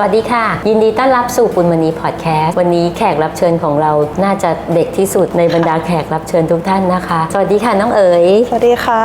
สวัสดีค่ะ ยินดีต้อนรับสู่ปุณมณีพอดแคสต์วันนี้แขกรับเชิญของเราน่าจะเด็กที่สุดในบรรดาแขกรับเชิญทุกท่านนะคะ สวัสดีค่ะน้องเอ๋ยสวัสดีค่ะ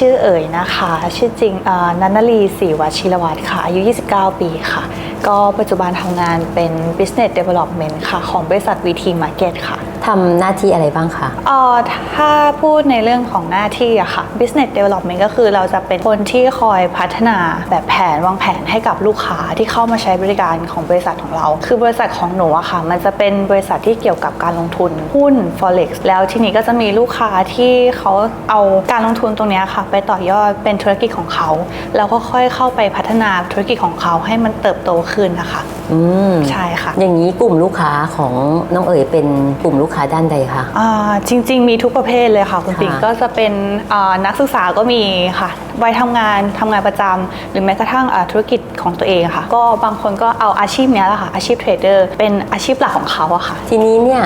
ชื่อเอ๋ยนะคะ ชื่อจริงนันนลีศรีวชิรวัตรค่ะอายุ 29 ปีค่ะก็ปัจจุบันทำงานเป็น Business Development ค่ะ ของบริษัท VT Market ค่ะทำหน้าที่อะไรบ้างคะเอ่อถ้าพูดในเรื่องของหน้าที่อะค่ะ Business Development ก็คือเราจะเป็นคนที่คอยพัฒนาแบบแผนวางแผนให้กับลูกค้าที่เข้ามาใช้บริการของบริษัทของเรา คือบริษัทของหนูอะค่ะ มันจะเป็นบริษัทที่เกี่ยวกับการลงทุนหุ้น forex แล้วทีนี้ก็จะมีลูกค้าที่เขาเอาการลงทุนตรงเนี้ยค่ะ ไปต่อยอดเป็นธุรกิจของเขา แล้วก็ค่อยเข้าไปพัฒนาธุรกิจของเขาให้มันเติบโตขึ้นนะคะอืมใช่ค่ะ อย่างนี้กลุ่มลูกค้าของน้องเอ๋ยเป็นกลุ่มลูกค้าด้านใดคะอ่าจริง ๆ มีทุกประเภทเลยค่ะคุณค่ะปิ่งก็จะเป็นอ่านักศึกษาก็มีค่ะวัยทำงานทำงานประจำหรือแม้กระทั่งอ่าธุรกิจของตัวเองค่ะ ก็บางคนก็เอาอาชีพเนี้ยแหละค่ะอาชีพเทรดเดอร์เป็นอาชีพหลักของเขาอะค่ะ ทีนี้เนี่ย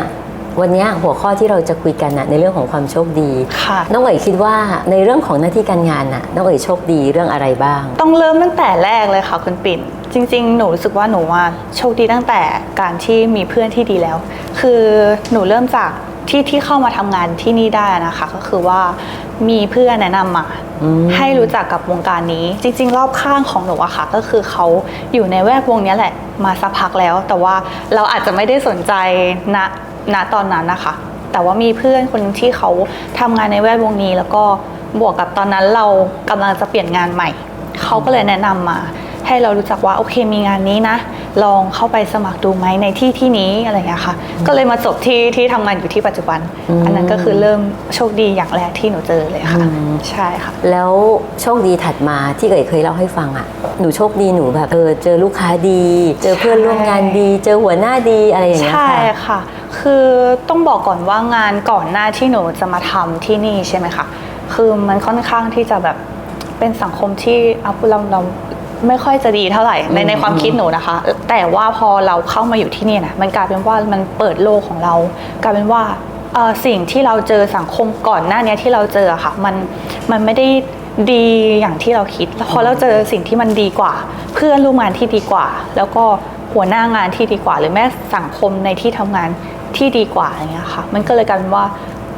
วันเนี้ยหัวข้อที่เราจะคุยกันนะในเรื่องของความโชคดีค่ะน้องเอ๋ยคิดว่าในเรื่องของหน้าที่การงานน่ะน้องเอ๋ยโชคดีเรื่องอะไรบ้าง ต้องเริ่มตั้งแต่แรกเลยค่ะคุณปิ่น จริง ๆ หนูรู้สึกว่าหนูว่าโชคดีตั้งแต่การที่มีเพื่อนที่ดีแล้ว คือหนูเริ่มจากที่ที่เข้ามาทำงานที่นี่ได้นะคะ ก็คือว่ามีเพื่อนแนะนำมาอืมให้รู้จักกับวงการนี้ จริง ๆ รอบข้างของหนูอะค่ะ ก็คือเขาอยู่ในแวดวงเนี้ยแหละ มาสักพักแล้ว แต่ว่าเราอาจจะไม่ได้สนใจณ ณตอนนั้นนะคะ แต่ว่ามีเพื่อนคนหนึ่งที่เขาทำงานในแวดวงนี้ แล้วก็บวกกับตอนนั้นเรากำลังจะเปลี่ยนงานใหม่ เขาก็เลยแนะนำมา ให้เรารู้จักว่าโอเคมีงานนี้นะ ลองเข้าไปสมัครดูไหมในที่ที่นี้อะไรอย่างเงี้ยค่ะ ก็เลยมาจบที่ที่ทำงานอยู่ที่ปัจจุบันอืมอันนั้นก็คือเริ่มโชคดีอย่างแรกที่หนูเจอเลยค่ะอืมใช่ค่ะ แล้วโชคดีถัดมาที่เอ๋ยเคยเล่าให้ฟังอะหนูโชคดีหนูแบบเออเจอลูกค้าดี เจอเพื่อนร่วมงานดี เจอหัวหน้าดีอะไรอย่างเงี้ยใช่ค่ะค่ะ คือต้องบอกก่อนว่างานก่อนหน้าที่หนูจะมาทำที่นี่ใช่ไหมคะคือมันค่อนข้างที่จะแบบเป็นสังคมที่เอาพูดเราเรา ไม่ค่อยจะดีเท่าไหร่ในอืมในความคิดหนูนะคะ แต่ว่าพอเราเข้ามาอยู่ที่นี่นะมันกลายเป็นว่ามันเปิดโลกของเรา กลายเป็นว่าเอ่อสิ่งที่เราเจอสังคมก่อนหน้านี้ที่เราเจออะค่ะ มันมันไม่ได้ดีอย่างที่เราคิดแล้วพอเราเจอสิ่งที่มันดีกว่า เพื่อนร่วมงานที่ดีกว่า แล้วก็หัวหน้างานที่ดีกว่า หรือแม้สังคมในที่ทำงานที่ดีกว่าอย่างเงี้ยค่ะ มันก็เลยกลายเป็นว่า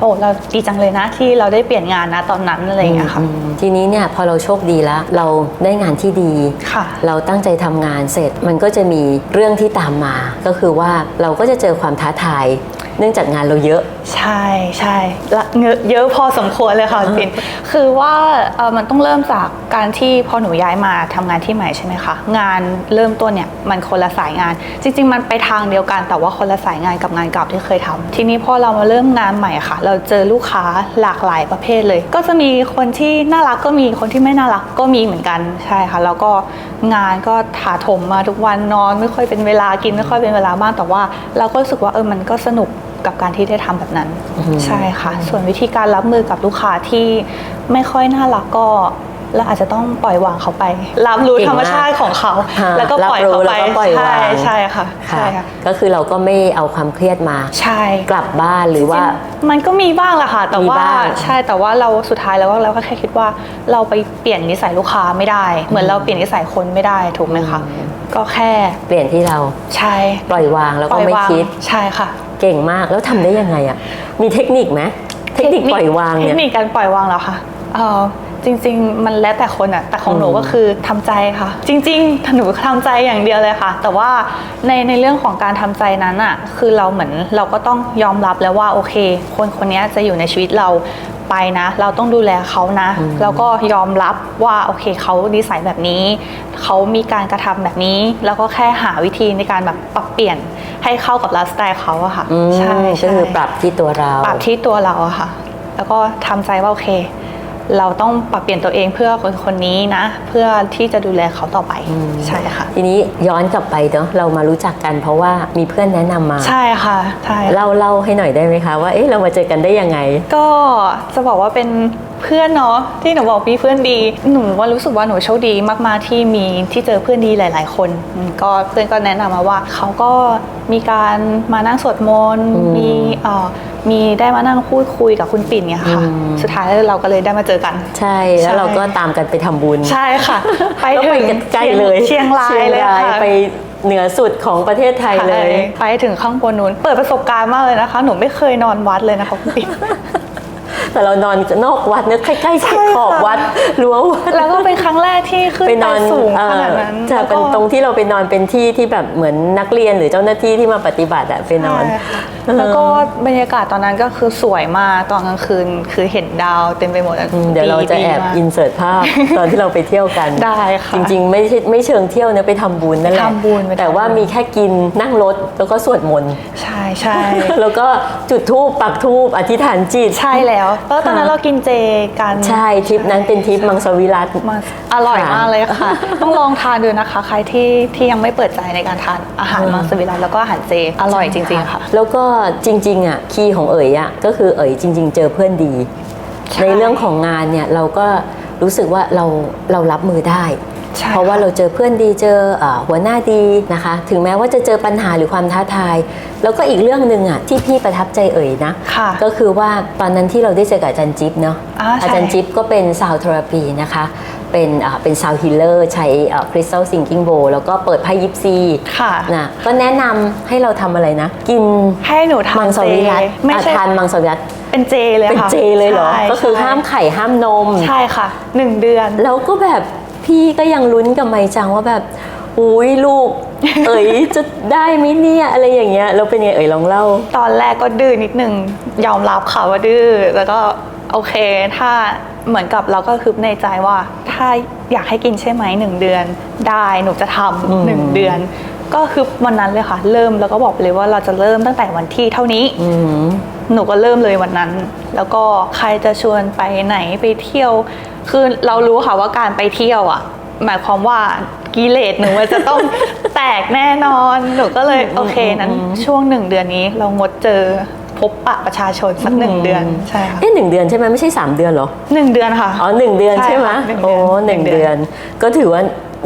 โอ้เราดีจังเลยนะที่เราได้เปลี่ยนงานนะตอนนั้นอะไรอย่างเงี้ยค่ะอืมทีนี้เนี่ยพอเราโชคดีแล้ว เราได้งานที่ดี ค่ะ เราตั้งใจทำงานเสร็จมันก็จะมีเรื่องที่ตามมา ก็คือว่าเราก็จะเจอความท้าทาย เนื่องจากงานเราเยอะ ใช่ใช่ละเงอะเยอะพอสมควรเลยค่ะปินคือว่าเอ่อมันต้องเริ่มจากการที่พอหนูย้ายมาทำงานที่ใหม่ใช่ไหมคะงานเริ่มต้นเนี่ยมันคนละสายงาน จริง ๆ มันไปทางเดียวกัน แต่ว่าคนละสายงานกับงานเก่าที่เคยทำทีนี้พอเรามาเริ่มงานใหม่ค่ะ เราเจอลูกค้าหลากหลายประเภทเลย ก็จะมีคนที่น่ารักก็มีคนที่ไม่น่ารักก็มีเหมือนกันใช่ค่ะ แล้วก็งานก็ถาถมมาทุกวันนอน ไม่ค่อยเป็นเวลากินไม่ค่อยเป็นเวลาบ้างแต่ว่า เราก็รู้สึกว่าเออมันก็สนุก กับการที่ได้ทำแบบนั้นอืมใช่ค่ะ ส่วนวิธีการรับมือกับลูกค้าที่ไม่ค่อยน่ารักก็เราอาจจะต้องปล่อยวางเขาไป รับรู้เก่งมากธรรมชาติของเขาฮะแล้วก็ปล่อยรับรู้เขาไปแล้วก็ปล่อยวางใช่ใช่ค่ะใช่ค่ะก็คือเราก็ไม่เอาความเครียดมาใช่กลับบ้านหรือว่า มันก็มีบ้างแหละค่ะแต่มีว่าบ้างใช่แต่ว่าเราสุดท้ายแล้วก็เราก็แค่คิดว่า เราไปเปลี่ยนนิสัยลูกค้าไม่ได้ เหมือนเราเปลี่ยนนิสัยคนไม่ได้ถูกไหมคะก็แค่เปลี่ยนที่เราใช่ปล่อยวางแล้วปก็ล่อยไม่วางคิดใช่ค่ะ เก่งมากแล้วทำได้ยังไงอะมีเทคนิคไหมเทคนิคปล่อยวางเทเนี่ยคนิคการปล่อยวางเหรอคะเออจริง ๆ มันแล้วแต่คนอะแต่ของหนูอืมก็คือทำใจค่ะ จริงๆหนูทำใจอย่างเดียวเลยค่ะ แต่ว่าในในเรื่องของการทำใจนั้นอะคือเราเหมือนเราก็ต้องยอมรับแล้วว่าโอเค คนคนนี้จะอยู่ในชีวิตเรา ไปนะ เราต้องดูแลเขานะ แล้วก็ยอมรับว่าโอเคเขานิสัยแบบนี้ เขามีการกระทำแบบนี้ แล้วก็แค่หาวิธีในการแบบปรับเปลี่ยนให้เข้ากับไลฟ์สไตล์เขาอะค่ะอืมใช่ก็ใช่คือปรับที่ตัวเรา ปรับที่ตัวเราอะค่ะ แล้วก็ทำใจว่าโอเค เราต้องปรับเปลี่ยนตัวเองเพื่อคนคนนี้นะ เพื่อที่จะดูแลเขาต่อไปใช่ค่ะ ทีนี้ย้อนกลับไปเนาะเรามารู้จักกันเพราะว่ามีเพื่อนแนะนำมา ใช่ค่ะใช่เล่าเล่าให้หน่อยได้ไหมคะว่าเอ๊ะเรามาเจอกันได้ยังไง ก็จะบอกว่าเป็นเพื่อนเนาะที่หนูบอกมีเพื่อนดี หนูว่ารู้สึกว่าหนูโชคดีมาก ๆ ที่มีที่เจอเพื่อนดีหลาย ๆ คนอืมก็เพื่อนก็แนะนำมาว่าเขาก็มีการมานั่งสวดมนต์อืมมีเอ่อ มีได้มานั่งพูดคุยกับคุณปิ่นเนี่ยค่ะ อืม สุดท้ายแล้วเราก็เลยได้มาเจอกันใช่ แล้วเราก็ตามกันไปทำบุญใช่ค่ะ ไปแล้วถึไปงกันใกล้เลยเชียงรายเลยค่ะ ไปเหนือสุดของประเทศไทยเลย ไปถึงข้างบนนู้น เปิดประสบการณ์มากเลยนะคะ หนูไม่เคยนอนวัดเลยนะคะคุณปิ๊ก แต่เรานอนนอกวัดเนี่ยใกล้ใช่ๆค่ะขอบวัดรั้ววัดแล้วก็เป็นครั้งแรกที่ขึ้นไปไปนอนสูงเอ่ขอนาดนั้นจะเป็นแล้วก็ตรงที่เราไปนอนเป็นที่ที่แบบเหมือนนักเรียนหรือเจ้าหน้าที่ที่มาปฏิบัติอะไปนอนใช่ค่ะแล้วก็บรรยากาศตอนนั้นก็คือสวยมากตอนกลางคืนคือเห็นดาวเต็มไปหมดอืมเดี๋ยวเราจะแอบมากอินเสิร์ตภาพตอนที่เราไปเที่ยวกันได้ค่ะจริง ๆ ไม่ใช่ไม่เชิงเที่ยวนะไปทำบุญนั่นแหละทำบุญไปทำบุญแต่ว่ามีแค่กินนั่งรถแล้วก็สวดมนต์ใช่ใช่แล้วก็จุดธูปปักธูปอธิษฐานจิตใช่แล้วแล้วตอนนั้นเรากินเจกันใช่ทริปนั้นเป็นทริปมังสวิรัตมาอร่อยมากเลยค่ะ ต้องลองทานดูนะคะ ใครที่ที่ยังไม่เปิดใจในการทานอาหารอืมมังสวิรัตแล้วก็อาหารเจอร่อยจริง ๆค่ะ แล้วก็จริงๆอะคีย์ของเอ๋ยอะก็คือเอ๋ยจริง ๆ เจอเพื่อนดีใช่ในเรื่องของงานเนี่ยเราก็รู้สึกว่าเราเรารับมือได้ใช่ เพราะว่าค่ะเราเจอเพื่อนดีเจอเอ่อหัวหน้าดีนะคะ ถึงแม้ว่าจะเจอปัญหาหรือความท้าทาย แล้วก็อีกเรื่องหนึ่งอะที่พี่ประทับใจเอ่ยนะค่ะก็คือว่าตอนนั้นที่เราได้เจอกับอาจารย์จิ๊บเนาะอ่าใช่จารย์จิ๊บก็เป็นซาวเทอราปีนะคะเป็นอ่าเป็นซาวฮิลเลอร์ใช้คริสตัลซิงกิ้งโบแล้วก็เปิดไพ่ยิปซีค่ะนะก็แนะนำให้เราทำอะไรนะ กินให้หนูทานมังสวิรัตเจไม่ใช่อะทานมังสวิรัตเป็นเจเลยเป็นค่ะเจเลยเหรอใช่ก็คือใช่ห้ามไข่ห้ามนม ใช่ค่ะหนึ่งเดือน แล้วก็แบบ พี่ก็ยังลุ้นกับไมจังว่าแบบอุ้ยลูก เอ๋ยจะได้ไหมเนี่ยอะไรอย่างเงี้ยแล้วเป็นไงเอ๋ยลองเล่า ตอนแรกก็ดื้อนิดนึงยอมรับค่ะว่าดื้อแล้วก็โอเค ถ้าเหมือนกับเราก็คืบในใจว่า ถ้าอยากให้กินใช่ไหมหนึ่งเดือน ได้หนูจะทอืมำหนึ่งเดือน ก็คือวันนั้นเลยค่ะ เริ่มแล้วก็บอกไปเลยว่าเราจะเริ่มตั้งแต่วันที่เท่านี้อืมหนูก็เริ่มเลยวันนั้น แล้วก็ใครจะชวนไปไหนไปเที่ยว คือเรารู้ค่ะว่าการไปเที่ยวอะ หมายความว่ากิเลสหนูมันจะต้องแตกแน่นอนหนูก็เลยโอเคนั้นช่วงหนึ่งเดือนนี้เรางดเจอพบปะประชาชนสักหนึ่งเดือนใช่ค่ะเอ๊ะหนึ่งเดือนใช่ไหมไม่ใช่สามเดือนเหรอหนึ่งเดือนค่ะอ๋อหนึ่งเดือนใช่ใช่ไหมค่ะหนึ่งเดืโอ้อนหนึ่งหนึ่งเดืเดืออนนก็ถือว่า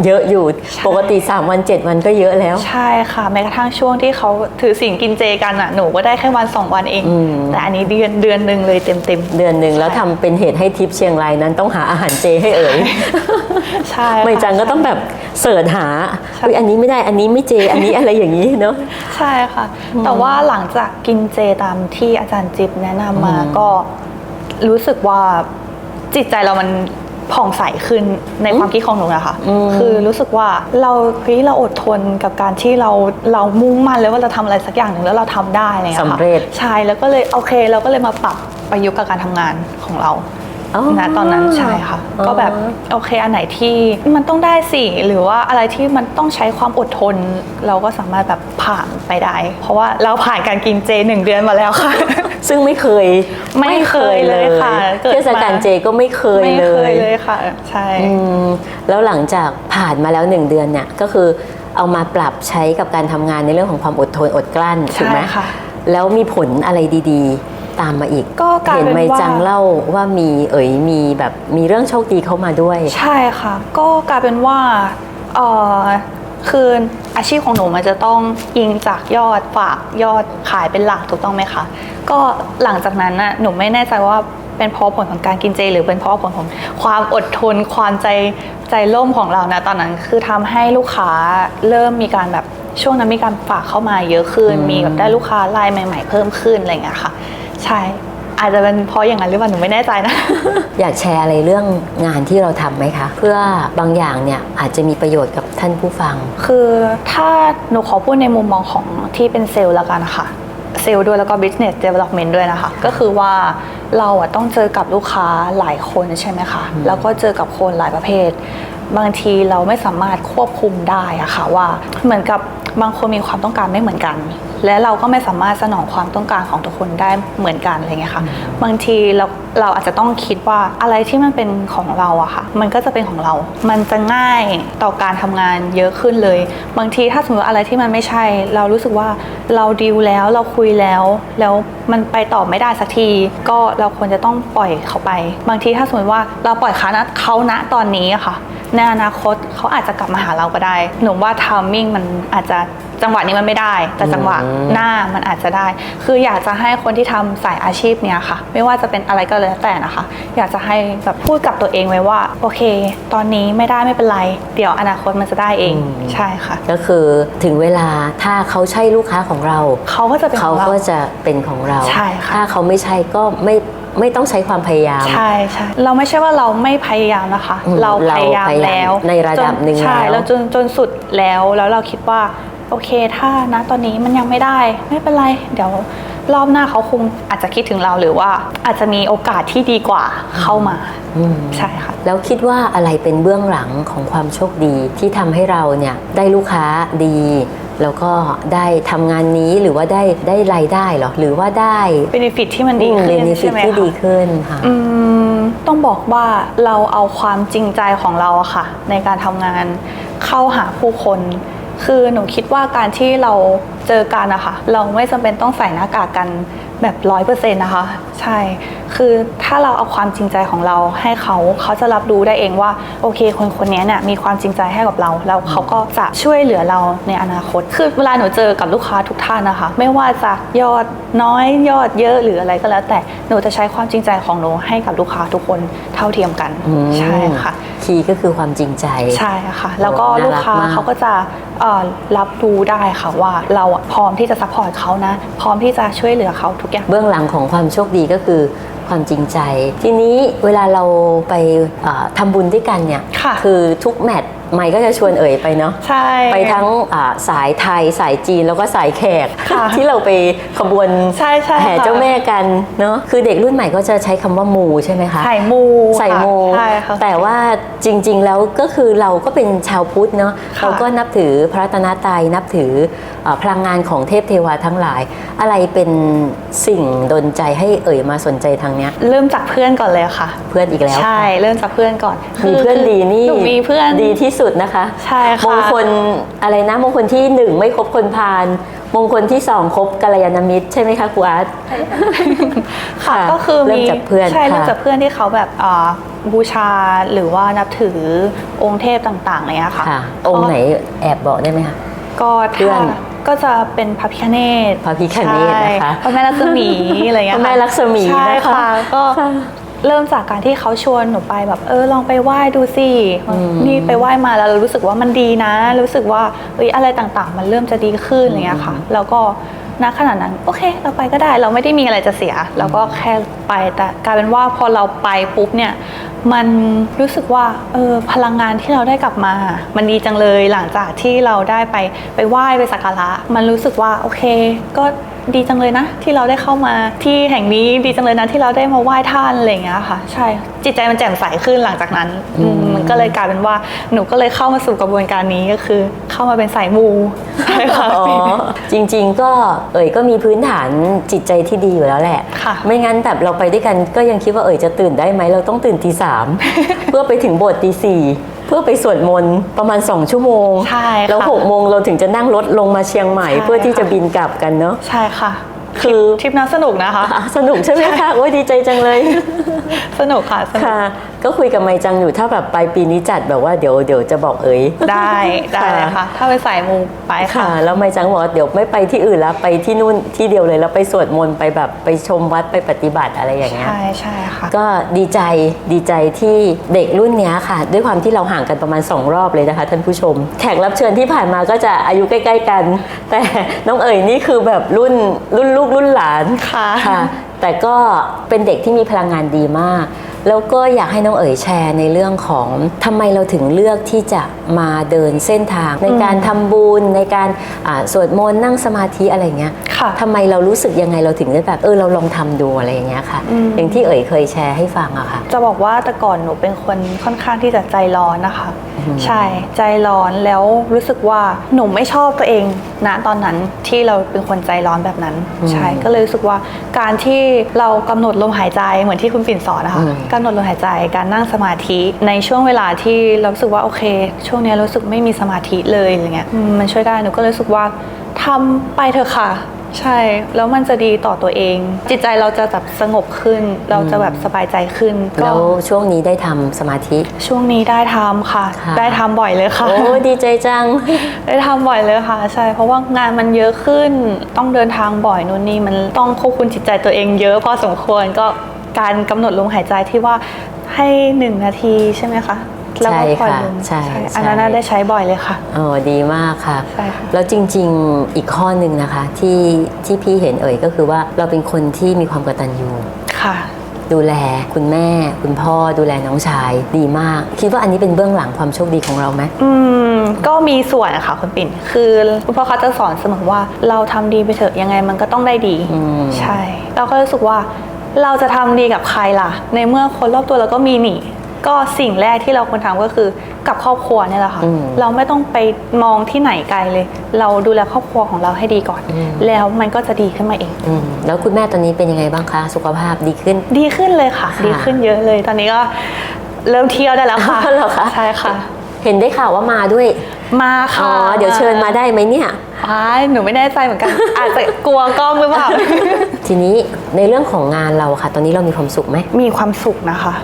เยอะอยู่ใช่ปกติ 3 วัน 7 วันก็เยอะแล้ว ใช่ค่ะ แม้กระทั่งช่วงที่เขาถือสิ่งกินเจกันอะหนูก็ได้แค่วันสองวันเองอืมแต่อันนี้เดือนเดือนหนึ่งเลยเต็มเต็มๆเดือนหนึ่งแล้วทำเป็นเหตุให้ทริปเชียงรายนั้นต้องหาอาหารเจให้เอ่ยใช่ค่ะไม่จังก็ต้องแบบเสิร์ชหาใช่อุ๊ยอันนี้ไม่ได้อันนี้ไม่เจอันนี้อะไรอย่างนี้เนาะใช่ค่ะ แต่ว่าหลังจากกินเจตามที่อาจารย์จิ๊บแนะนำมาอืมก็รู้สึกว่าจิตใจเรามัน ผ่องใสขึ้นในความคิดของหนูนะคะคือรู้สึกว่าเราเฮ้ยเราอดทนกับการที่เราเรามุ่งมั่นเลยว่าเราทำอะไรสักอย่างหนึ่งแล้วเราทำได้อะไรอย่างเลยค่ะสำเร็จใช่แล้วก็เลยโอเค เราก็เลยมาปรับประยุกต์กับการทำงานของเรา อ๋อณตอนนั้นใช่ค่ะอ๋อ ก็แบบโอเคอันไหนที่มันต้องได้สิหรือว่าอะไรที่มันต้องใช้ความอดทน เราก็สามารถแบบผ่านไปได้ เพราะว่าเราผ่านการกินเจหนึ่งเดือนมาแล้วค่ะ ซึ่งไม่เคยไม่เคยเลยค่ะเกิดมา เทศกาลเจก็ไม่เคยไม่เลเคยยเลยค่ะ ใช่ อืมแล้วหลังจากผ่านมาแล้วหนึ่งเดือนเนี่ยก็คือเอามาปรับใช้กับการทำงานในเรื่องของความอดทนอดกลั้นถูกไหมใช่ค่ะ แล้วมีผลอะไรดี ๆ ตามมาอีกก็กลายเห็นเป็นไหมว่า จังเล่าว่ามีเอ๋ยมีแบบมีเรื่องโชคดีเข้ามาด้วย ใช่ค่ะ ก็กลายเป็นว่าเอ่อคืออาชีพของหนูมันจะต้องอิงจากยอดฝากยอดขายเป็นหลักถูกต้องไหมคะก็หลังจากนั้นน่ะหนูไม่แน่ใจว่าเป็นเพราะผลของการกินเจ หรือเป็นเพราะผลของความอดทน ความใจใจร่มของเรานะตอนนั้น คือทำให้ลูกค้าเริ่มมีการแบบช่วงนั้นมีการฝากเข้ามาเยอะขึ้น อืม มีแบบได้ลูกค้ารายใหม่ ๆ เพิ่มขึ้นอะไรอย่างเงี้ยค่ะ ใช่ อาจจะเป็นเพราะอย่างนั้นหรือเปล่าหนูไม่แน่ใจนะ อยากแชร์อะไรเรื่องงานที่เราทำไหมคะ เพื่อบางอย่างเนี่ยอาจจะมีประโยชน์กับท่านผู้ฟัง คือถ้าหนูขอพูดในมุมมองของที่เป็นเซลล์แล้วกันนะคะเซลล์ด้วยแล้วก็ business development ด้วยนะคะ ก็คือว่าเราอะต้องเจอกับลูกค้าหลายคนใช่ไหมคะแล้วก็เจอกับคนหลายประเภท บางทีเราไม่สามารถควบคุมได้อะค่ะว่าเหมือนกับบางคนมีความต้องการไม่เหมือนกันและเราก็ไม่สามารถสนองความต้องการของทุกคนได้เหมือนกันอะไรเงี้ยค่ะ บางทีเราเราอาจจะต้องคิดว่าอะไรที่มันเป็นของเราอะค่ะ มันก็จะเป็นของเรา มันจะง่ายต่อการทำงานเยอะขึ้นเลย บางทีถ้าสมมติว่าอะไรที่มันไม่ใช่ เรารู้สึกว่าเราดีลแล้วเราคุยแล้ว แล้วมันไปต่อไม่ได้สักที ก็เราควรจะต้องปล่อยเขาไป บางทีถ้าสมมติว่าเราปล่อยเขาณเขาณตอนนี้อะค่ะในอนาคตเขาอาจจะกลับมาหาเราก็ได้ หนูว่าทามมิ่งมันอาจจะ จังหวะนี้มันไม่ได้ แต่จังหวะอืมหน้ามันอาจจะได้ คืออยากจะให้คนที่ทำสายอาชีพเนี้ยค่ะ ไม่ว่าจะเป็นอะไรก็แล้วแต่นะคะ อยากจะให้แบบพูดกับตัวเองไว้ว่า โอเค ตอนนี้ไม่ได้ไม่เป็นไร เดี๋ยวอนาคตมันจะได้เองใช่ค่ะ ก็คือถึงเวลาถ้าเขาใช่ลูกค้าของเรา เขาก็จะเป็นขเขาองเราก็จะเป็นของเราใช่ค่ะถ้าเขาไม่ใช่ก็ไม่ไม่ต้องใช้ความพยายาม ใช่ใช่เราไม่ใช่ว่าเราไม่พยายามนะคะอืมเราพยายามเราพยายามแล้วในระดับจหนึ่งใช่แล้วแล้วจนจนสุดแล้วแล้วเราคิดว่า โอเค ถ้านะตอนนี้มันยังไม่ได้ ไม่เป็นไร เดี๋ยวรอบหน้าเขาคงอาจจะคิดถึงเราหรือว่าอาจจะมีโอกาสที่ดีกว่าเข้ามาอืมใช่ค่ะ แล้วคิดว่าอะไรเป็นเบื้องหลังของความโชคดีที่ทำให้เราเนี่ยได้ลูกค้าดี แล้วก็ได้ทำงานนี้หรือว่าได้ได้รายได้เหรอหรือว่าได้เบนฟิตที่มันดีเบขึ้นนฟิใช่ตไหมที่ดีคะขึ้นค่ะอืมต้องบอกว่าเราเอาความจริงใจของเราอะค่ะ ในการทำงานเข้าหาผู้คน คือหนูคิดว่าการที่เราเจอกันอะค่ะเราไม่จำเป็นต้องใส่หน้ากากกันแบบร้อยเปอร์เซ็นต์นะคะ ใช่ คือถ้าเราเอาความจริงใจของเราให้เขาเขาจะรับรู้ได้เองว่า โอเค คนคนนี้เนี่ยมีความจริงใจให้กับเรา แล้วเขาก็จะช่วยเหลือเราในอนาคต คือเวลาหนูเจอกับลูกค้าทุกท่านนะคะ ไม่ว่าจะยอดน้อยยอดเยอะหรืออะไรก็แล้ว แต่หนูจะใช้ความจริงใจของหนูให้กับลูกค้าทุกคนเท่าเทียมกันอืมใช่ค่ะ คีย์ก็คือความจริงใจ ใช่ค่ะ แล้วก็โอ้ลูกค้าน่ารักมากเขาก็จะเอ่อรับรู้ได้ค่ะว่าเราอะพร้อมที่จะซัพพอร์ตเขานะ พร้อมที่จะช่วยเหลือเขาทุกอย่าง เบื้องหลังของความโชคดีก็คือความจริงใจ ทีนี้เวลาเราไปเอ่อทำบุญด้วยกันเนี่ยค่ะอทุกแมตช์ ไม่ก็จะชวนเอ่ยไปเนาะใช่ ไปทั้งอ่าสายไทยสายจีนแล้วก็สายแขก ค่ะที่เราไปขบวนใช่ใช่แห่ค่ะเจ้าแม่กันเนาะคือเด็กรุ่นใหม่ก็จะใช้คำว่ามูใช่ไหมคะ ใส่มูใส่มูค่ะใช่ค่ะ แต่ว่าจริงๆ แล้วก็คือเราก็เป็นชาวพุทธเนาะค่ะเราก็นับถือพระรัตนตรัยนับถือเอ่อพลังงานของเทพเทวาทั้งหลาย อะไรเป็นสิ่งดนใจให้เอ่ยมาสนใจทางเนี้ยเริ่มจากเพื่อนก่อนเลยค่ะ เพื่อนอีกแล้ว ใช่ เริ่มจากเพื่อนก่อนมีเพื่อนดีนี่หนูมีเพื่อนดีที่สุดนะคะใช่ค่ะมงคลอะไรนะมงคลที่หนึ่งไม่ครบคนพาลมงคลที่สองครบกัลยาณมิตรใช่ไหมคะครูอาร์ตค่ะค่ะก็คือเริ่มมีจากเพื่อนใช่เริ่มค่ะจากเพื่อนที่เขาแบบอ่าบูชาหรือว่านับถือองค์เทพต่างๆอะไรเลยค่ะค่ะ องค์ไหนแอบบอกได้ไหมคะก็เพื่อถ้านก็จะเป็นพระพิฆเนศพระพิฆเนศนะคะใช่พระแม่ลักษมีอะไรอย่างเงี้ยพระแม่ลักษมีใช่นะคะค่ะก็ค่ะ เริ่มจากการที่เขาชวนหนูไปแบบเออลองไปไหว้ดูสิอืมนี่ไปไหว้มาแล้วเรารู้สึกว่ามันดีนะ รู้สึกว่าเอ้ยอะไรต่างๆ มันเริ่มจะดีขึ้นอะไรเงี้ยค่ะ แล้วก็ณขณะนั้นโอเค เราไปก็ได้เราไม่ได้มีอะไรจะเสีย เราก็แค่ไปแต่กลายเป็นว่าพอเราไปปุ๊บเนี่ย มันรู้สึกว่าเออพลังงานที่เราได้กลับมา มันดีจังเลยหลังจากที่เราได้ไปไปไหว้ไปสักการะ มันรู้สึกว่าโอเค ก็ดีจังเลยนะ ที่เราได้เข้ามาที่แห่งนี้ดีจังเลยนะที่เราได้มาไหว้ท่านอะไรอย่างเงี้ยค่ะ ใช่จิตใจมันแจ่มใสขึ้นหลังจากนั้นอืมมันก็เลยกลายเป็นว่าหนูก็เลยเข้ามาสู่กระบวนการนี้ก็คือ เข้ามาเป็นสายมูใช่ค่ะอ๋อจริง ๆ ก็เอ่ยก็มีพื้นฐานจิตใจที่ดีอยู่แล้วแหละค่ะไม่งั้นแบบเราไปด้วยกันก็ยังคิดว่าเอ่ยจะตื่นได้ไหมเราต้องตื่นตีสามเพื่อไปถึงโบสถ์ตีสี่เพื่อไปสวดมนต์ประมาณ 2 ชั่วโมง ใช่ค่ะแล้วหกโมงเราถึงจะนั่งรถลงมาเชียงใหม่ ใช่ เพื่อที่จะค่ะบินกลับกันเนาะ ใช่ค่ะคือทริปนั้นสนุกนะคะ อะสนุกใช่ไหมคะโอ้ยดีใจจังเลย สนุกค่ะสนุก ค่ะก็คุยกับไมจังอยู่ถ้าแบบปลายปีนี้จัดแบบว่าเดี๋ยวเดี๋ยวจะบอกเอ๋ยได้ได้เลยค่ะ ถ้าเป็นสายมูไปค่ะค่ะ แล้วไมจังบอกว่าเดี๋ยวไม่ไปที่อื่นแล้วไปที่นู่นที่เดียวเลยแล้วไปสวดมนต์ไปแบบไปชมวัดไปปฏิบัติอะไรอย่างเงี้ยใช่ใช่ค่ะก็ดีใจดีใจที่เด็กรุ่นเนี้ยค่ะ ด้วยความที่เราห่างกันประมาณ 2 รอบเลยนะคะ ท่านผู้ชม แขกรับเชิญที่ผ่านมาก็จะอายุใกล้ ๆ กัน แต่น้องเอ๋ยนี่คือแบบรุ่นรุ่นลูกรุ่นหลานค่ะ แต่ก็เป็นเด็กที่มีพลังงานดีมาก แล้วก็อยากให้น้องเอ๋ยแชร์ในเรื่องของทำไมเราถึงเลือกที่จะมาเดินเส้นทาง ในการทำบุญในการอ่าสวดมนต์นั่งสมาธิอะไรเงี้ยค่ะ ทำไมเรารู้สึกยังไงเราถึงได้แบบเออเราลองทำดูอะไรอย่างเงี้ยค่ะอืมอย่างที่เอ๋ยเคยแชร์ให้ฟังอะค่ะ จะบอกว่าแต่ก่อนหนูเป็นคนค่อนข้างที่จะใจร้อนนะคะ อืม ใช่ใจร้อนแล้วรู้สึกว่าหนูไม่ชอบตัวเองณตอนนั้นที่เราเป็นคนใจร้อนแบบนั้น ใช่ก็เลยรู้สึกว่าการที่เรากำหนดลมหายใจเหมือนที่คุณปิ่นสอนนะคะอืม กำหนดลมหายใจการนั่งสมาธิในช่วงเวลาที่เรารู้สึกว่าโอเค ช่วงเนี้ยรู้สึกไม่มีสมาธิเลยอะไรเงี้ยอืมมันช่วยได้หนูก็เลยรู้สึกว่าทำไปเถอะค่ะ ใช่แล้วมันจะดีต่อตัวเอง จิตใจเราจะแบบสงบขึ้น เราจะแบบสบายใจขึ้นก็แล้วช่วงนี้ได้ทำสมาธิ ช่วงนี้ได้ทำค่ะค่ะ ได้ทำบ่อยเลยค่ะโอ้ดีใจจัง ได้ทำบ่อยเลยค่ะ ใช่เพราะว่างานมันเยอะขึ้น ต้องเดินทางบ่อยนู่นนี่มันต้องควบคุมจิตใจตัวเองเยอะพอสมควรก็ การกำหนดลมหายใจที่ว่าให้หนึ่งนาทีใช่ไหมคะแล้วก็ปล่อยลมใช่ค่ะใช่อันนั้นน่ะใช่ได้ใช้บ่อยเลยค่ะโอ้ดีมากค่ะใช่ค่ะแล้วจริงๆอีกข้อหนึ่งนะคะที่ที่พี่เห็นเอ่ยก็คือว่าเราเป็นคนที่มีความกตัญญูค่ะ ดูแลคุณแม่ คุณพ่อดูแลน้องชายดีมาก คิดว่าอันนี้เป็นเบื้องหลังความโชคดีของเราไหมอืมก็มีส่วนอะค่ะคุณปิ่น คือคุณพ่อเขาจะสอนเสมอว่าเราทำดีไปเถอะยังไงมันก็ต้องได้ดีอืมใช่ เราก็รู้สึกว่า เราจะทำดีกับใครล่ะ ในเมื่อคนรอบตัวเราก็มีหนีก็สิ่งแรกที่เราควรทำก็คือกับครอบครัวเนี่ยแหละค่ะอืมเราไม่ต้องไปมองที่ไหนไกลเลย เราดูแลครอบครัวของเราให้ดีก่อนอืมแล้วมันก็จะดีขึ้นมาเองอืมแล้วคุณแม่ตอนนี้เป็นยังไงบ้างคะ สุขภาพดีขึ้น ดีขึ้นเลยค่ะค่ะดีขึ้นเยอะเลย ตอนนี้ก็เริ่มเที่ยวได้แล้วค่ะอ๋อเหรอคะใช่ค่ะ เห็นได้ข่าวว่ามาด้วย มาอ๋ค่ะอเดี๋ยวเชิญมาได้ไหมเนี่ย อ้ายหนูไม่แน่ใจเหมือนกัน อาจจะกลัวกล้องหรือเปล่า ทีนี้ในเรื่องของงานเราค่ะ ตอนนี้เรามีความสุขไหมมีความสุขนะคะ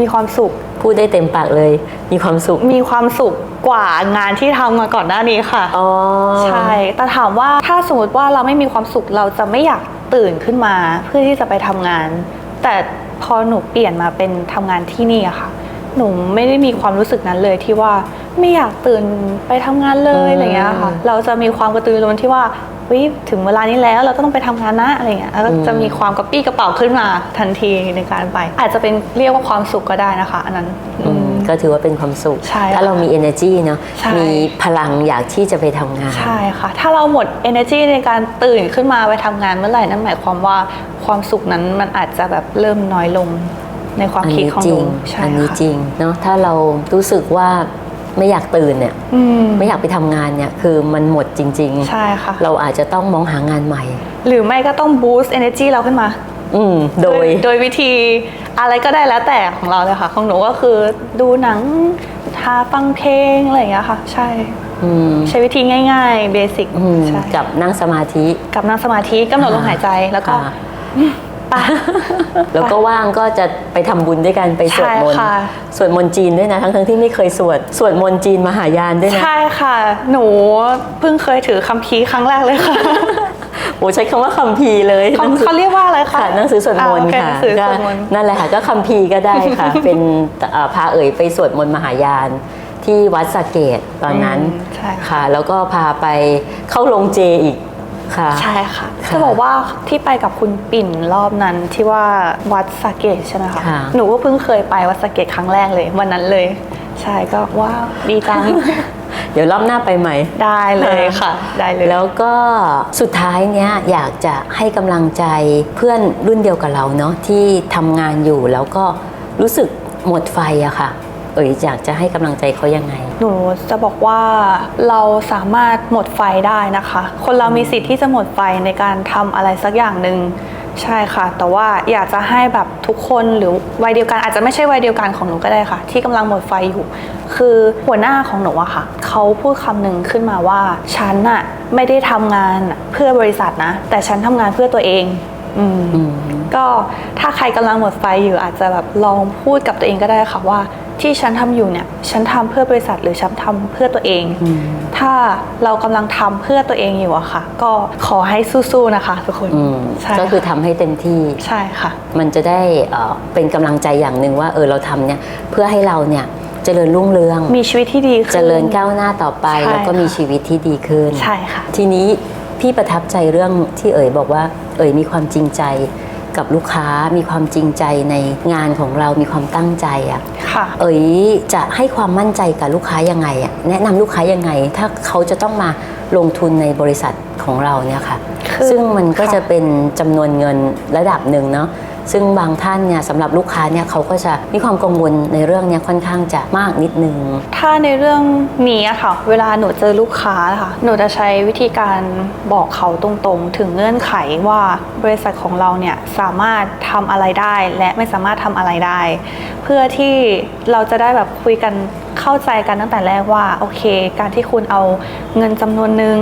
มีความสุข พูดได้เต็มปากเลย มีความสุขมีความสุขกว่างานที่ทำมาก่อนหน้านี้ค่ะ อ๋อใช่ แต่ถามว่าถ้าสมมติว่าเราไม่มีความสุขเราจะไม่อยากตื่นขึ้นมาเพื่อที่จะไปทำงาน แต่พอหนูเปลี่ยนมาเป็นทำงานที่นี่อะค่ะ หนูไม่ได้มีความรู้สึกนั้นเลยที่ว่าไม่อยากตื่นไปทำงานเลยอะไรอย่างเงี้ยค่ะ เราจะมีความกระตือรือร้นที่ว่าวิถึงเวลานี้แล้วเราต้องไปทำงานนะอะไรเงี้ยแล้วก็จะมีความกระปี้กระเป๋าขึ้นมาทันทีในการไป อาจจะเป็นเรียกว่าความสุขก็ได้นะคะ อันนั้นอือืมมก็ถือว่าเป็นความสุข ใช่ถ้าเรามี energy เนาะใช่ มีพลังอยากที่จะไปทำงาน ใช่ค่ะ ถ้าเราหมด energy ในการตื่นขึ้นมาไปทำงานเมื่อไหร่นั่นหมายความว่าความสุขนั้นมันอาจจะแบบเริ่มน้อยลง ในความอันคิดนี้ของจหรินูงใช่อันนี้ค่ะจริงเนาะถ้าเรารู้สึกว่าไม่อยากตื่นเนี่ยอืมไม่อยากไปทำงานเนี่ยคือมันหมดจริงใช่ค่ะๆเราอาจจะต้องมองหางานใหม่ หรือไม่ก็ต้อง boost energy เราขึ้นมา อืมโดยโดยวิธีอะไรก็ได้แล้วแต่ของเราเลยค่ะ ของหนูก็คือดูหนังทาฟังเพลงอะไรอย่างเงี้ยค่ะ ใช่อืมใช้วิธีง่ายๆเบสิกอืมใช่กับนั่งสมาธิ กับนั่งสมาธิกำหนดลมหายใจแล้วก็ ค่ะไปแล้วก็ว่างก็จะไปทำบุญด้วยกันไปสวดมนต์ใช่ค่ะสวดมนต์จีนด้วยนะ ทั้งทั้งๆที่ไม่เคยสวดสวดมนต์จีนมหายานด้วยนะใช่ค่ะ หนูเพิ่งเคยถือคัมภีร์ครั้งแรกเลยค่ะโอ้ใช้คำว่าคัมภีร์เลยเขาหนังสือเขาเรียกว่าอะไรคะค่ะหนังสือสวดมนต์อ่าโอเคหค่ะนังสือก็สวดมนต์นั่นแหละค่ะก็คัมภีร์ก็ได้ค่ะ เป็นเอ่อพาเอ๋ยไปสวดมนต์มหายานที่วัดสะเกตตอนนั้นอืมใช่ค่ะค่ะ แล้วก็พาไปเข้าโรงเจอีก ค่ะ ใช่ค่ะค่ะ จะบอกว่าที่ไปกับคุณปิ่นรอบนั้นที่ว่าวัดสะเกตใช่ไหมคะ ค่ะ หนูก็เพิ่งเคยไปวัดสะเกตครั้งแรกเลยวันนั้นเลย ใช่ก็ว้าวดีจัง เดี๋ยวรอบหน้าไปใหม่ ได้เลยค่ะ ได้เลย แล้วก็สุดท้ายเนี้ยอยากจะให้กำลังใจเพื่อนรุ่นเดียวกับเราเนาะที่ทำงานอยู่แล้วก็รู้สึกหมดไฟอะค่ะ เอ๋ยอยากจะให้กำลังใจเขายังไง หนูจะบอกว่าเราสามารถหมดไฟได้นะคะ คนเรามีสิทธิ์ที่จะหมดไฟในการทำอะไรสักอย่างหนึ่งใช่ค่ะ แต่ว่าอยากจะให้แบบทุกคนหรือวัยเดียวกันอาจจะไม่ใช่วัยเดียวกันของหนูก็ได้ค่ะ ที่กำลังหมดไฟอยู่ คือหัวหน้าของหนูอะค่ะเขาพูดคำหนึ่งขึ้นมาว่าฉันอะไม่ได้ทำงานเพื่อบริษัทนะ แต่ฉันทำงานเพื่อตัวเองอืม อืม ก็ถ้าใครกำลังหมดไฟอยู่อาจจะแบบลองพูดกับตัวเองก็ได้ค่ะว่า ที่ฉันทำอยู่เนี่ย ฉันทำเพื่อบริษัทหรือฉันทำเพื่อตัวเองอืมถ้าเรากำลังทำเพื่อตัวเองอยู่อะค่ะ ก็ขอให้สู้ๆนะคะทุกคนอืมใช่ก็คือทำให้เต็มที่ใช่ค่ะ มันจะได้เอ่อเป็นกำลังใจอย่างหนึ่งว่าเออเราทำเนี่ยเพื่อให้เราเนี่ยเจริญรุ่งเรือง มีชีวิตที่ดีขึ้นเจริญก้าวหน้าต่อไปใช่แล้วก็มีค่ะชีวิตที่ดีขึ้น ใช่ค่ะ ทีนี้พี่ประทับใจเรื่องที่เอ๋ยบอกว่า เอ๋ยมีความจริงใจ กับลูกค้ามีความจริงใจในงานของเรามีความตั้งใจอะค่ะ เอ๋ยจะให้ความมั่นใจกับลูกค้ายังไงอะแนะนำลูกค้ายังไง ถ้าเขาจะต้องมาลงทุนในบริษัทของเราเนี่ยค่ะ คือซึ่งมันก็ค่ะ จะเป็นจำนวนเงินระดับหนึ่งเนาะ ซึ่งบางท่านเนี่ยสำหรับลูกค้าเนี่ยเขาก็จะมีความกังวลในเรื่องเนี้ยค่อนข้างจะมากนิดนึง ถ้าในเรื่องนี้อะค่ะ เวลาหนูเจอลูกค้าค่ะ หนูจะใช้วิธีการบอกเขาตรงๆ ถึงเงื่อนไขว่าบริษัทของเราเนี่ยสามารถทำอะไรได้และไม่สามารถทำอะไรได้ เพื่อที่เราจะได้แบบคุยกัน เข้าใจกันตั้งแต่แรกว่าโอเค การที่คุณเอาเงินจำนวนหนึ่ง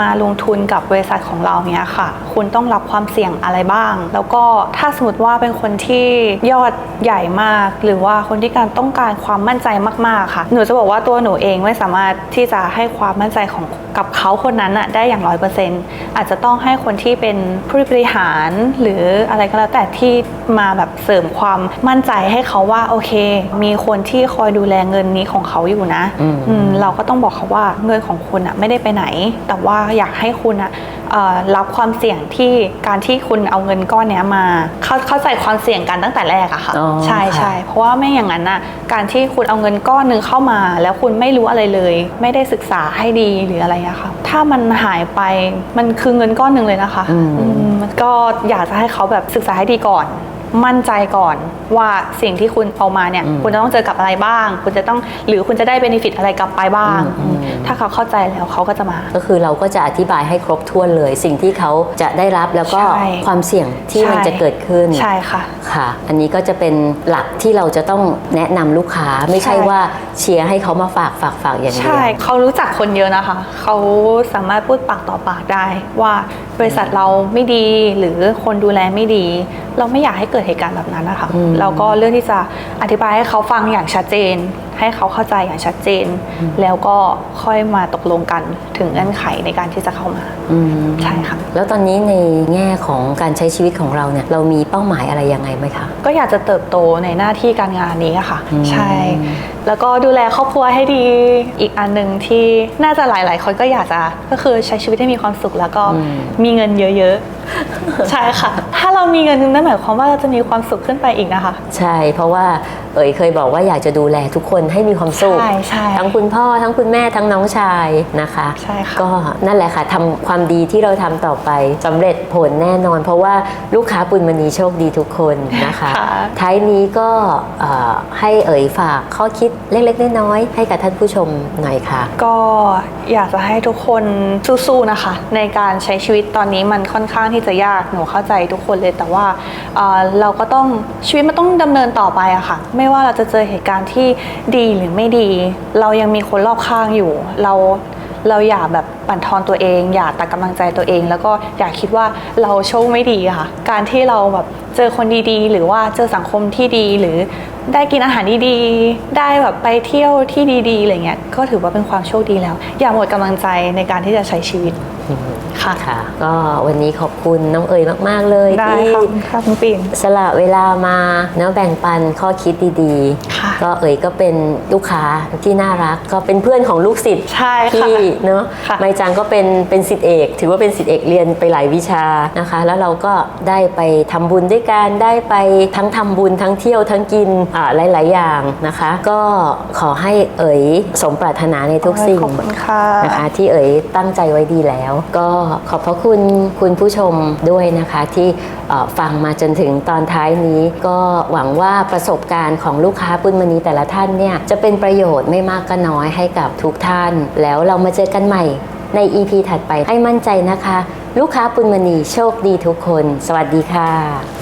มาลงทุนกับบริษัทของเราเนี้ยค่ะ คุณต้องรับความเสี่ยงอะไรบ้าง แล้วก็ถ้าสมมติว่าเป็นคนที่ยอดใหญ่มาก หรือว่าคนที่การต้องการความมั่นใจมากๆค่ะ หนูจะบอกว่าตัวหนูเองไม่สามารถที่จะให้ความมั่นใจของกับเขาคนนั้นอะได้อย่างร้อยเปอร์เซ็นต์อาจจะต้องให้คนที่เป็นผู้บริหารหรืออะไรก็แล้วแต่ที่มาแบบเสริมความมั่นใจให้เขาว่าโอเค มีคนที่คอยดูแลเงินนี้ของเขาอยู่นะอืมอืมเราก็ต้องบอกเขาว่าเงินของคุณอะไม่ได้ไปไหน แต่ว่าอยากให้คุณอะเอ่อรับความเสี่ยงที่การที่คุณเอาเงินก้อนเนี้ยมาเข้าเข้าใจความเสี่ยงกันตั้งแต่แรกอะค่ะอ๋อใช่ค่ะใช่เพราะว่าไม่อย่างนั้นน่ะการที่คุณเอาเงินก้อนหนึ่งเข้ามา แล้วคุณไม่รู้อะไรเลย ไม่ได้ศึกษาให้ดีหรืออะไรอะค่ะถ้ามันหายไปมันคือเงินก้อนหนึ่งเลยนะคะอืมอืมมันก็อยากจะให้เขาแบบศึกษาให้ดีก่อน มั่นใจก่อนว่าสิ่งที่คุณเอามาเนี่ยอืมคุณจะต้องเจอกับอะไรบ้าง คุณจะต้องหรือคุณจะได้เบนฟิตอะไรกลับไปบ้างอืมถ้าเขาเข้าใจแล้วเขาก็จะมา ก็คือเราก็จะอธิบายให้ครบถ้วนเลย สิ่งที่เขาจะได้รับแล้วก็ใช่ความเสี่ยงที่ใช่มันจะเกิดขึ้นใช่ค่ะค่ะ อันนี้ก็จะเป็นหลักที่เราจะต้องแนะนำลูกค้าไม่ใช่ใช่ว่าเชียร์ให้เขามาฝากฝากฝากอย่างเดียวใช่เขารู้จักคนเยอะนะคะ เขาสามารถพูดปากต่อปากได้ว่าบริษัทเราไม่ดีหรือคนดูแลไม่ดี เราไม่อยากให้เกิดเหตุการณ์แบบนั้นนะคะอืมเราก็เลือกที่จะอธิบายให้เขาฟังอย่างชัดเจน ให้เขาเข้าใจอย่างชัดเจน แล้วก็ค่อยมาตกลงกันถึงเงื่อนไขในการที่จะเข้ามาอืมใช่ค่ะแล้วตอนนี้ในแง่ของการใช้ชีวิตของเราเนี่ยเรามีเป้าหมายอะไรยังไงไหมคะก็อยากจะเติบโตในหน้าที่การงานนี้อะค่ะอืมใช่ แล้วก็ดูแลครอบครัวให้ดีอีกอันหนึ่งที่น่าจะหลาย ๆ คนก็อยากจะก็คือใช้ชีวิตให้มีความสุขแล้วก็มีเงินเยอะๆใช่ค่ะ ถ้าเรามีเงินนั่นหมายความว่าเราจะมีความสุขขึ้นไปอีกนะคะ ใช่เพราะว่า เอ๋ยเคยบอกว่าอยากจะดูแลทุกคนให้มีความสุข ใช่ใช่ ทั้งคุณพ่อทั้งคุณแม่ทั้งน้องชายนะคะ ใช่ค่ะ ก็นั่นแหละค่ะทำความดีที่เราทำต่อไปสำเร็จผลแน่นอน เพราะว่าลูกค้าปุณมณีโชคดีทุกคนนะคะ ค่ะ ท้ายนี้ก็เอ่อให้เอ๋ยฝากข้อคิดเล็กๆน้อยๆให้กับท่านผู้ชมหน่อยค่ะ ก็อยากจะให้ทุกคนสู้ๆนะคะ ในการใช้ชีวิตตอนนี้มันค่อนข้างที่จะยากหนูเข้าใจทุกคนเลยแต่ว่าเอ่อเราก็ต้องชีวิตมันต้องดำเนินต่อไปอะค่ะไม่ไม่ว่าเราจะเจอเหตุการณ์ที่ดีหรือไม่ดี เรายังมีคนรอบข้างอยู่ เราเราอย่าแบบบั่นทอนตัวเอง อย่าตัดกำลังใจตัวเอง แล้วก็อย่าคิดว่าเราโชคไม่ดีค่ะ การที่เราแบบเจอคนดีๆ หรือว่าเจอสังคมที่ดีหรือได้กินอาหารดีๆ ได้แบบไปเที่ยวที่ดีๆอะไรเงี้ยก็ถือว่าเป็นความโชคดีแล้ว อย่าหมดกำลังใจในการที่จะใช้ชีวิต ค่ะ ค่ะ ก็วันนี้ขอบคุณน้องเอ๋ยมาก ๆ เลยได้ที่ค่ะค่ะคุณปิ่น สละเวลามาเนาะแบ่งปันข้อคิดดีค่ะก็เอ๋ยก็เป็นลูกค้าที่น่ารักก็เป็นเพื่อนของลูกศิษย์ ใช่ค่ะ ที่เนาะค่ะ ไมจังก็เป็นเป็นศิษย์เอก ถือว่าเป็นศิษย์เอกเรียนไปหลายวิชานะคะ แล้วเราก็ได้ไปทำบุญด้วยกันได้ไปทั้งทำบุญทั้งเที่ยวทั้งกินอ่าหลาย ๆ อย่างนะคะ ก็ขอให้เอ๋ยสมปรารถนาในทุกสิ่งขอบคุณค่ะ นะคะ ที่เอ๋ยตั้งใจไว้ดีแล้ว ก็ขอบพระคุณคุณผู้ชมด้วยนะคะที่ฟังมาจนถึงตอนท้ายนี้ ก็หวังว่าประสบการณ์ของลูกค้าปุนมณีแต่ละท่านเนี่ยจะเป็นประโยชน์ไม่มากก็น้อยให้กับทุกท่าน แล้วเรามาเจอกันใหม่ใน EP ถัดไปให้มั่นใจนะคะ ลูกค้าปุณมณีโชคดีทุกคน สวัสดีค่ะ